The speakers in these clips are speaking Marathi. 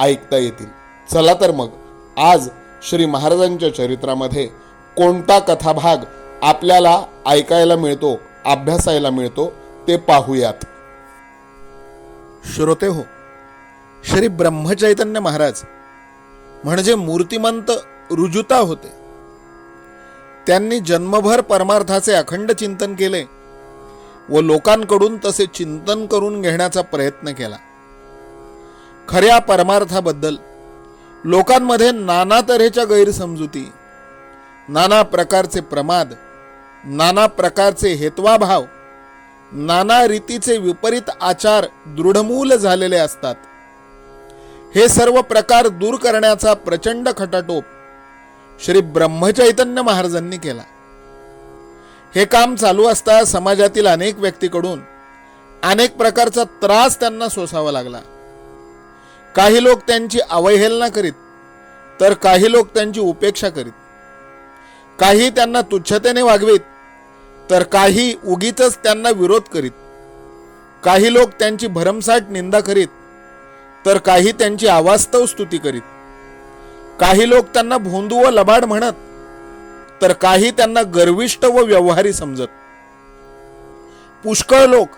ऐकता येतील. चला तर मग आज श्री महाराजांच्या चरित्रामध्ये कोणता कथाभाग आपल्याला ऐकायला मिळतो अभ्यासायला मिळतो ते पाहूयात. श्रोते हो श्री ब्रह्मचैतन्य महाराज म्हणजे मूर्तिमंत रुजुता होते. त्यांनी जन्मभर परमार्थाचे अखंड चिंतन केले व लोकांकडून तसे चिंतन करून घेण्याचा प्रयत्न केला. खऱ्या परमार्थाबद्दल. लोकांमध्ये नाना तऱ्हेच्या गैरसमजुती नाना प्रकारचे प्रमाद नाना प्रकारचे हेत्वाभाव नाना रीतीचे विपरीत आचार दृढमूल झालेले असतात. हे सर्व प्रकार दूर करण्याचा प्रचंड खटाटोप श्री ब्रह्मचैतन्य महाराजांनी केला. हे काम चालू असता समाजातील अनेक व्यक्तीकडून अनेक प्रकारचा त्रास त्यांना सोसावा लागला. काही लोक त्यांची अवहेलना करीत तर काही लोक त्यांची उपेक्षा करीत. काही त्यांना तुच्छतेने वागवीत तर काही उगीच त्यांना विरोध करीत. काही लोक त्यांची भरमसाठ निंदा करीत तर काही त्यांची अवास्तव स्तुती करीत. काही लोक त्यांना भोंदू व लबाड म्हणत तर काही त्यांना गर्विष्ट व व्यवहारी समजत. पुष्कळ लोक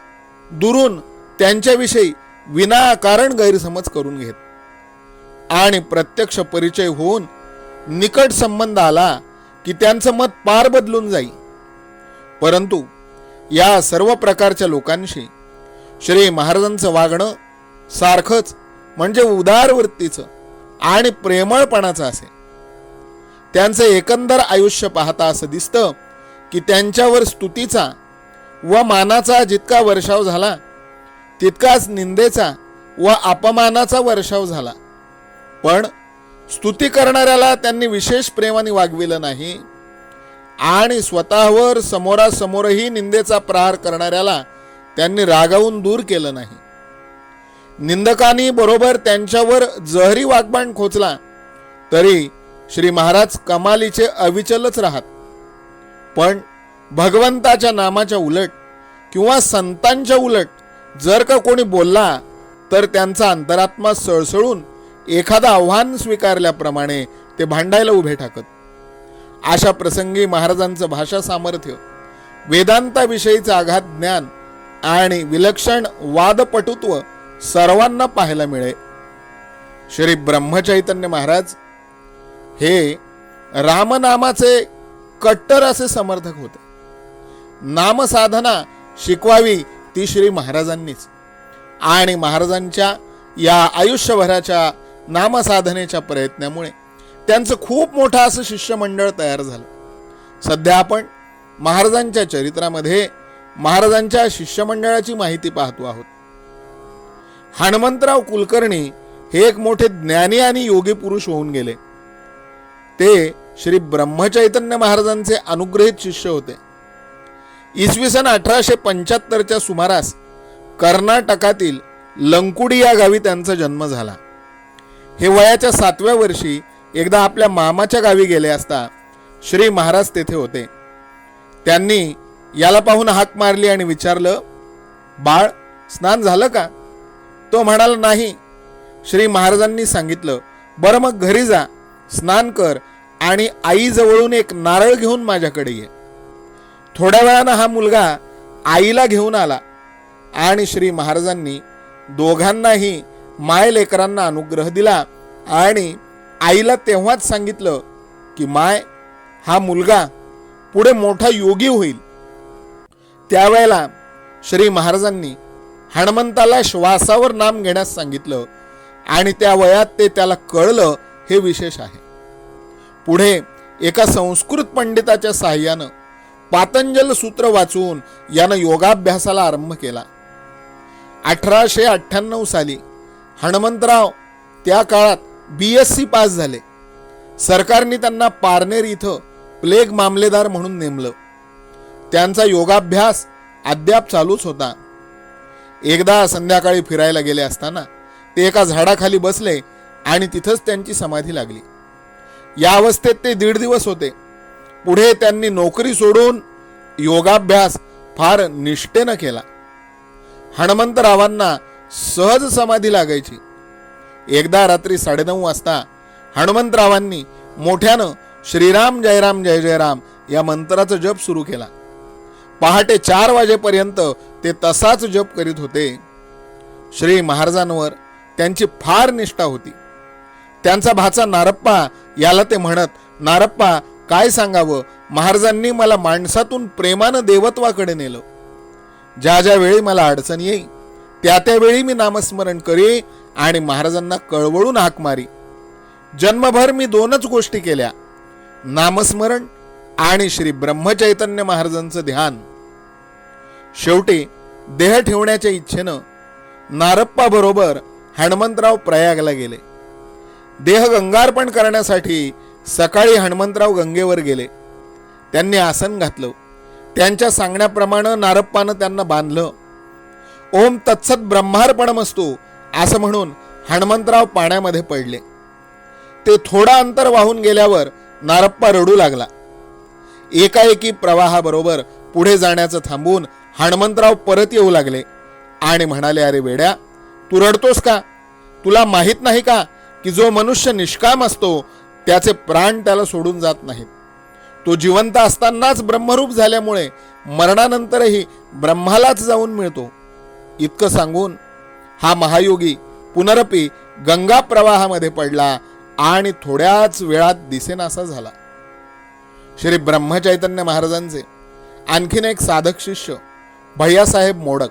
दुरून त्यांच्याविषयी विनाकारण गैरसमज करून घेत. आणि प्रत्यक्ष परिचय होऊन निकट संबंध आला की त्यांचं मत पार बदलून जाई. परंतु या सर्व प्रकारच्या लोकांशी श्री महाराजांचं वागणं सारखंच म्हणजे उदार वृत्तीचं आणि प्रेमळपणाचं असे. त्यांचं एकंदर आयुष्य पाहता असं दिसतं की त्यांच्यावर स्तुतीचा व मानाचा जितका वर्षाव झाला तितकाच निंदेचा व अपमानाचा वर्षाव झाला. पण स्तुती करणाऱ्याला त्यांनी विशेष प्रेमाने वागविलं नाही आणि स्वतःवर समोरासमोरही निंदेचा प्रहार करणाऱ्याला त्यांनी रागावून दूर केलं नाही. निंदकांनी बरोबर त्यांच्यावर जहरी वागबाण खोचला तरी श्री महाराज कमालीचे अविचलच राहत. पण भगवंताच्या नामाच्या उलट किंवा संतांच्या उलट जर का कोणी बोलला तर त्यांचा अंतरात्मा सळसळून एखादं आव्हान स्वीकारल्याप्रमाणे ते भांडायला उभे टाकत अशा प्रसंगी महाराजांचं भाषा सामर्थ्य वेदांताविषयीचं आघात ज्ञान आणि विलक्षण वादपटुत्व सर्वांना पाहायला मिळे. श्री ब्रह्मचैतन्य महाराज हे रामनामाचे कट्टर असे समर्थक होते. नामसाधना शिकवावी ती श्री महाराजांनीच आणि महाराजांच्या या आयुष्यभराच्या नामसाधनेच्या प्रयत्नामुळे त्यांचं खूप मोठं असं शिष्यमंडळ तयार झालं. सध्या आपण महाराजांच्या चरित्रामध्ये महाराजांच्या शिष्यमंडळाची माहिती पाहतो आहोत. हनुमंतराव कुलकर्णी हे एक मोठे ज्ञानी आणि योगी पुरुष होऊन गेले. ते श्री ब्रह्मचैतन्य महाराजांचे अनुग्रहित शिष्य होते. इसवी सन अठराशे पंच्याहत्तरच्या सुमारास कर्नाटकातील लंकुडी या गावी त्यांचा जन्म झाला. हे वयाच्या सातव्या वर्षी एकदा आपल्या मामाच्या गावी गेले असता श्री महाराज तेथे होते. त्यांनी याला पाहून हाक मारली आणि विचारलं बाळ स्नान झालं का? तो म्हणाला नाही. श्री महाराजांनी सांगितलं बरं मग घरी जा स्नान कर आणि आईजवळून एक नारळ घेऊन माझ्याकडे ये. थोड्या वेळानं हा मुलगा आईला घेऊन आला आणि श्री महाराजांनी दोघांनाही माय लेकरांना अनुग्रह दिला आणि आईला तेव्हाच सांगितलं की माय हा मुलगा पुढे मोठा योगी होईल. त्यावेळेला श्री महाराजांनी हनुमंताला श्वासावर नाम घेण्यास सांगितलं आणि त्या वयात ते त्याला कळलं हे विशेष आहे. पुढे एका संस्कृत पंडिताच्या साह्यानं पातंजल सूत्र वाचून यानं योगाभ्यासाला आरंभ केला. अठराशे अठ्ठ्याण्णव साली हनुमंतराव त्या काळात बी एस सी पास झाले. सरकारने त्यांना पारनेर इथं प्लेग मामलेदार म्हणून नेमलं. त्यांचा योगाभ्यास अद्याप चालूच होता. एकदा संध्याकाळी फिरायला गेले असताना ते एका झाडाखाली बसले आणि तिथंच त्यांची समाधी लागली. या अवस्थेत ते दीड दिवस होते. पुढे त्यांनी नोकरी सोडून योगाभ्यास फार निष्ठेनं केला. हनुमंतरावांना सहज समाधी लागायची. एकदा रात्री साडेनऊ वाजता हनुमंतरावांनी मोठ्यानं श्रीराम जयराम जय जयराम या मंत्राचा जप सुरू केला. पहाटे चार वाजेपर्यंत ते तसाच जप करीत होते. श्री महाराजांवर त्यांची फार निष्ठा होती. त्यांचा भाचा नारप्पा याला ते म्हणत नारप्पा काय सांगावं? महाराजांनी मला माणसातून प्रेमानं देवत्वाकडे नेलं. ज्या ज्या वेळी मला अडचण येई त्या त्यावेळी मी नामस्मरण करी आणि महाराजांना कळवळून हाक मारी. जन्मभर मी दोनच गोष्टी केल्या. नामस्मरण आणि श्री ब्रह्मचैतन्य महाराजांचं ध्यान. शेवटी देह ठेवण्याच्या इच्छेनं नारप्पाबरोबर हनुमंतराव प्रयागला गेले. देह गंगार्पण करण्यासाठी सकाळी हनुमंतराव गंगेवर गेले. त्यांनी आसन घातलं. त्यांच्या सांगण्याप्रमाणे नारप्पानं त्यांना बांधलं. ओम तत्सत ब्रह्मार्पणमस्तू असं म्हणून हनुमंतराव पाण्यामध्ये पडले. ते थोडा अंतर वाहून गेल्यावर नारप्पा रडू लागला. एकाएकी प्रवाहाबरोबर पुढे जाण्याचं थांबून हनुमंतराव परत येऊ लागले आणि म्हणाले अरे वेड्या तू रडतोस का? तुला माहीत नाही का की जो मनुष्य निष्काम असतो त्याचे प्राण त्याला सोडून जात नाहीत. तो जिवंत असतानाच ब्रह्मरूप झाल्यामुळे मरणानंतरही ब्रह्मालाच जाऊन मिळतो. इतकं सांगून हा महायोगी पुनरपी गंगा प्रवाहामध्ये पडला आणि थोड्याच वेळात दिसेनासा झाला. श्री ब्रह्मचैतन्य महाराजांचे आणखीन एक साधक शिष्य भैयासाहेब मोडक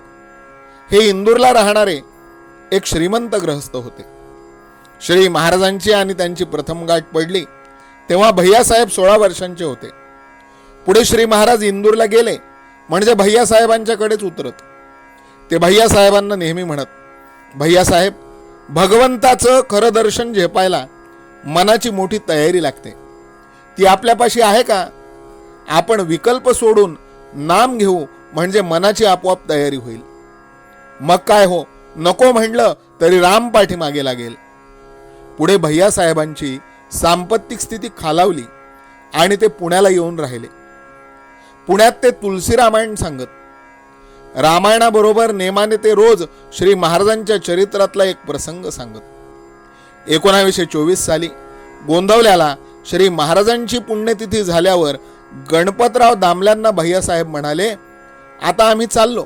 हे इंदूरला राहणारे एक श्रीमंत ग्रहस्थ होते. श्री महाराजांची आणि त्यांची प्रथम गाठ पडली तेव्हा भैयासाहेब सोळा वर्षांचे होते. पुढे श्री महाराज इंदूरला गेले म्हणजे भैयासाहेबांच्याकडेच उतरत. ते भैयासाहेबांना नेहमी म्हणत भैयासाहेब भगवंताचं खरं दर्शन झेपायला मनाची मोठी तयारी लागते. ती आपल्यापाशी आहे का? आपण विकल्प सोडून नाम घेऊ म्हणजे मनाची आपोआप तयारी होईल. मग काय हो? नको म्हणलं तरी राम पाठीमागे लागेल. पुढे भैयासाहेबांची सांपत्तिक स्थिती खालावली आणि ते पुण्याला येऊन राहिले. पुण्यात ते तुलसी रामायण सांगत रामायणाबरोबर नेमाने ते रोज श्री महाराजांच्या चरित्रातला एक प्रसंग सांगत. एकोणावीसशे चोवीस साली गोंदवल्याला श्री महाराजांची पुण्यतिथी झाल्यावर गणपतराव दामल्यांना भैयासाहेब म्हणाले आता आम्ही चाललो.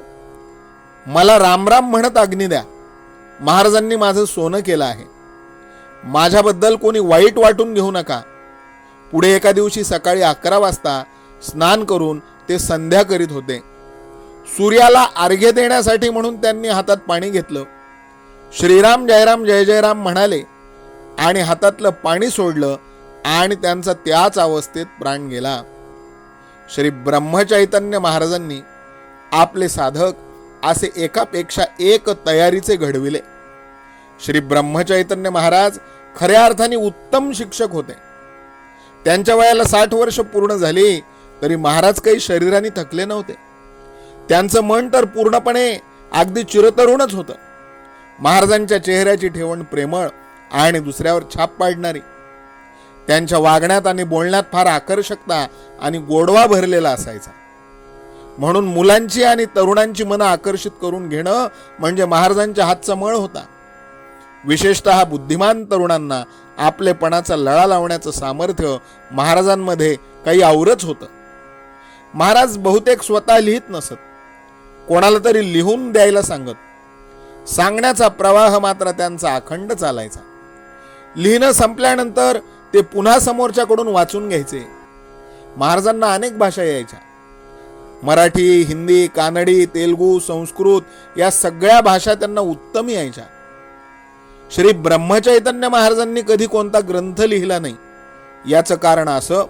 मला रामराम म्हणत अग्नी द्या. महाराजांनी माझं सोनं केलं आहे. माझ्याबद्दल कोणी वाईट वाटून घेऊ नका. पुढे एका दिवशी सकाळी अकरा वाजता स्नान करून ते संध्या करीत होते. सूर्याला अर्घ्य देण्यासाठी म्हणून त्यांनी हातात पाणी घेतलं. श्रीराम जयराम जय जयराम म्हणाले आणि हातातलं पाणी सोडलं आणि त्यांचा त्याच अवस्थेत प्राण गेला. श्री ब्रह्मचैतन्य महाराजांनी आपले साधक असे एकापेक्षा एक तयारीचे घडविले. श्री ब्रह्मचैतन्य महाराज खऱ्या अर्थाने उत्तम शिक्षक होते. त्यांच्या वयाला साठ वर्ष पूर्ण झाली तरी महाराज काही शरीराने थकले नव्हते. त्यांचं मन तर पूर्णपणे अगदी चिरतरुणच होतं. महाराजांच्या चेहऱ्याची ठेवण प्रेमळ आणि दुसऱ्यावर छाप पाडणारी. त्यांच्या वागण्यात आणि बोलण्यात फार आकर्षकता आणि गोडवा भरलेला असायचा. म्हणून मुलांची आणि तरुणांची मनं आकर्षित करून घेणं म्हणजे महाराजांच्या हातचा मळ होता. विशेषतः बुद्धिमान तरुणांना आपलेपणाचा लळा लावण्याचं सामर्थ्य महाराजांमध्ये काही आवरच होतं. महाराज बहुतेक स्वतः लिहित नसत. कोणाला तरी लिहून द्यायला सांगत. सांगण्याचा प्रवाह मात्र त्यांचा अखंड चालायचा. लिहिणं संपल्यानंतर ते पुन्हा समोरच्याकडून वाचून घ्यायचे. महाराजांना अनेक भाषा यायच्या. मराठी हिंदी कानडी तेलगू संस्कृत या सगळ्या भाषा त्यांना उत्तम यायच्या. श्री ब्रह्मचैतन्य महाराजांनी कधी कोणता ग्रंथ लिहिला नाही. याचं कारण असं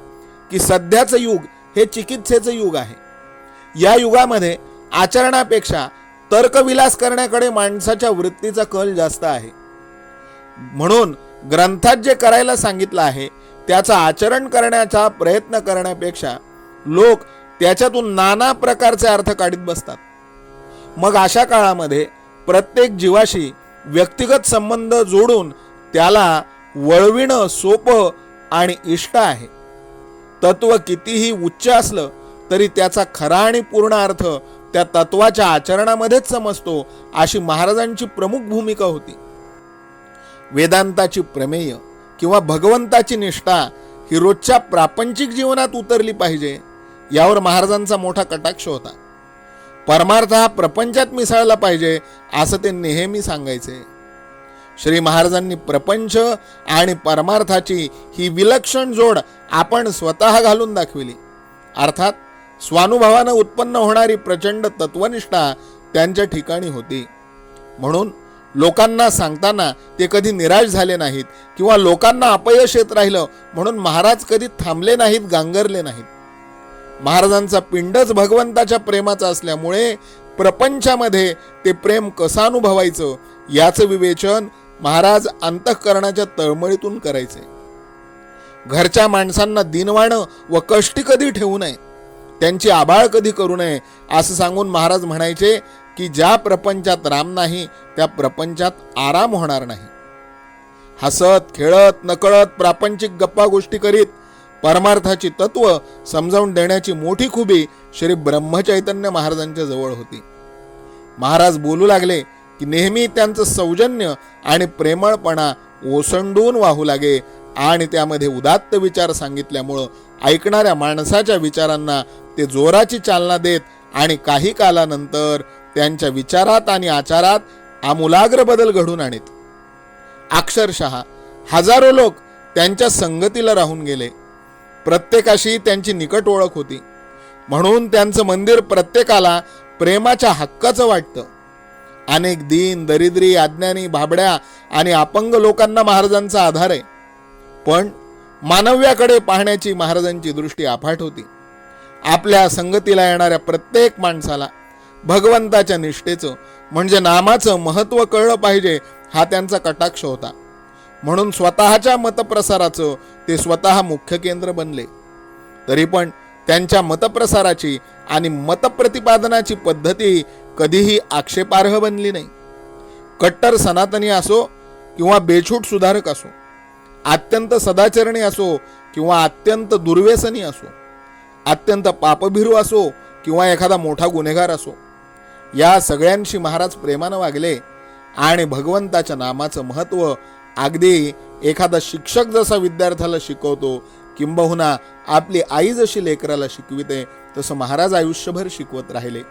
की सध्याचं युग हे चिकित्सेचं युग आहे. या युगामध्ये आचरणापेक्षा तर्कविलास करण्याकडे माणसाच्या वृत्तीचा कल जास्त आहे. म्हणून ग्रंथात जे करायला सांगितलं आहे त्याचं आचरण करण्याचा प्रयत्न करण्यापेक्षा लोक त्याच्यातून नाना प्रकारचे अर्थ काढीत बसतात. मग अशा काळामध्ये प्रत्येक जीवाशी व्यक्तिगत संबंध जोडून त्याला वळविणं सोपं आणि इष्ट आहे. तत्व कितीही उच्च असलं तरी त्याचा खरा आणि पूर्ण अर्थ त्या तत्वाच्या आचरणामध्येच समजतो अशी महाराजांची प्रमुख भूमिका होती. वेदांताची प्रमेय किंवा भगवंताची निष्ठा ही रोजच्या प्रापंचिक जीवनात उतरली पाहिजे यावर महाराजांचा मोठा कटाक्ष होता. परमार्थ हा प्रपंचात मिसळला पाहिजे असं ते नेहमी सांगायचे. श्री महाराजांनी प्रपंच आणि परमार्थाची ही विलक्षण जोड आपण स्वतः घालून दाखविली. अर्थात स्वानुभवानं उत्पन्न होणारी प्रचंड तत्वनिष्ठा त्यांच्या ठिकाणी होती. म्हणून लोकांना सांगताना ते कधी निराश झाले नाहीत किंवा लोकांना अपयश येत राहिलं म्हणून महाराज कधी थांबले नाहीत गांगरले नाहीत. महाराजांचा पिंडच भगवंताच्या प्रेमाचा असल्यामुळे प्रपंचामध्ये ते प्रेम कसं अनुभवायचं याचं विवेचन महाराज अंतःकरणाच्या तळमळीतून करायचे. घरच्या माणसांना दिनवाणं व कष्टी कधी ठेवू नये त्यांची आबाळ कधी करू नये असं सांगून महाराज म्हणायचे की ज्या प्रपंचात राम नाही त्या प्रपंचात आराम होणार नाही. हसत खेळत नकळत प्रापंचिक गप्पा गोष्टी करीत परमार्थाची तत्व समजावून देण्याची मोठी खुबी श्री ब्रह्मचैतन्य महाराजांच्या जवळ होती. महाराज बोलू लागले की नेहमी त्यांचं सौजन्य आणि प्रेमळपणा ओसंडून वाहू लागे आणि त्यामध्ये उदात्त विचार सांगितल्यामुळं ऐकणाऱ्या माणसाच्या विचारांना ते जोराची चालना देत आणि काही कालानंतर त्यांच्या विचारात आणि आचारात आमूलाग्र बदल घडून आणीत. अक्षरशः हजारो लोक त्यांच्या संगतीला राहून गेले. प्रत्येकाशी त्यांची निकट ओळख होती. म्हणून त्यांचं मंदिर प्रत्येकाला प्रेमाच्या हक्काचं वाटतं. अनेक दीन दरिद्री अज्ञानी भाबड्या आणि अपंग लोकांना महाराजांचा आधार आहे. पण मानव्याकडे पाहण्याची महाराजांची दृष्टी अफाट होती. आपल्या संगतीला येणाऱ्या प्रत्येक माणसाला भगवंताच्या निष्ठेचं म्हणजे नामाचं महत्त्व कळलं पाहिजे हा त्यांचा कटाक्ष होता. म्हणून स्वतःच्या मतप्रसाराचं ते स्वतः मुख्य केंद्र बनले. तरी पण त्यांच्या मतप्रसाराची आणि मतप्रतिपादनाची पद्धती कधीही आक्षेपार्ह बनली नाही. कट्टर सनातनी असो किंवा बेछूट सुधारक असो अत्यंत सदाचरणी असो किंवा अत्यंत दुर्व्यसनी असो अत्यंत पापभिरू असो किंवा एखादा मोठा गुन्हेगार असो या सगळ्यांशी महाराज प्रेमानं वागले आणि भगवंताच्या नामाचं महत्त्व अगदी एखादा शिक्षक जसा विद्यार्थ्याला शिकवतो किंबहुना आपली आई जशी लेकराला शिकविते तसं महाराज आयुष्यभर शिकवत राहिले.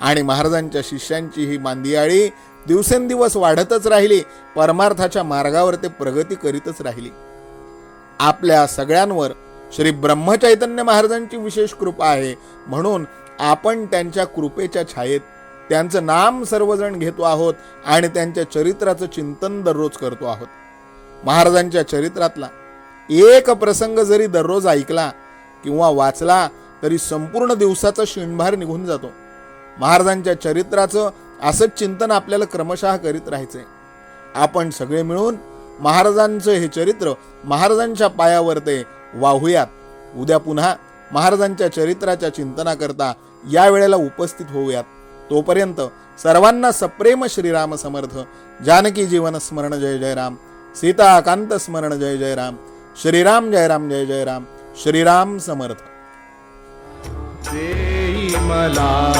आणि महाराजांच्या शिष्यांची ही मांदियाळी दिवसेंदिवस वाढतच राहिली परमार्थाच्या मार्गावर ते प्रगती करीतच राहिली. आपल्या सगळ्यांवर श्री ब्रह्मचैतन्य महाराजांची विशेष कृपा आहे म्हणून आपण त्यांच्या कृपेच्या छायेत त्यांचं नाम सर्वजण घेतो आहोत आणि त्यांच्या चरित्राचं चिंतन दररोज करतो आहोत. महाराजांच्या चरित्रातला एक प्रसंग जरी दररोज ऐकला किंवा वाचला तरी संपूर्ण दिवसाचा शिणभार निघून जातो. महाराजांच्या चरित्राचं असंच चिंतन आपल्याला क्रमशः करीत राहायचंय आपण सगळे मिळून महाराजांचं हे चरित्र महाराजांच्या पायावर ते वाहूयात. उद्या पुन्हा महाराजांच्या चरित्राच्या चिंतनाकरता या वेळेला उपस्थित होऊयात. तोपर्यंत सर्वांना सप्रेम श्रीराम समर्थ. जानकी जीवन स्मरण जय जय राम सीताकांत स्मरण जय जय राम. श्रीराम जय राम जय जय राम. श्रीराम समर्थ. मला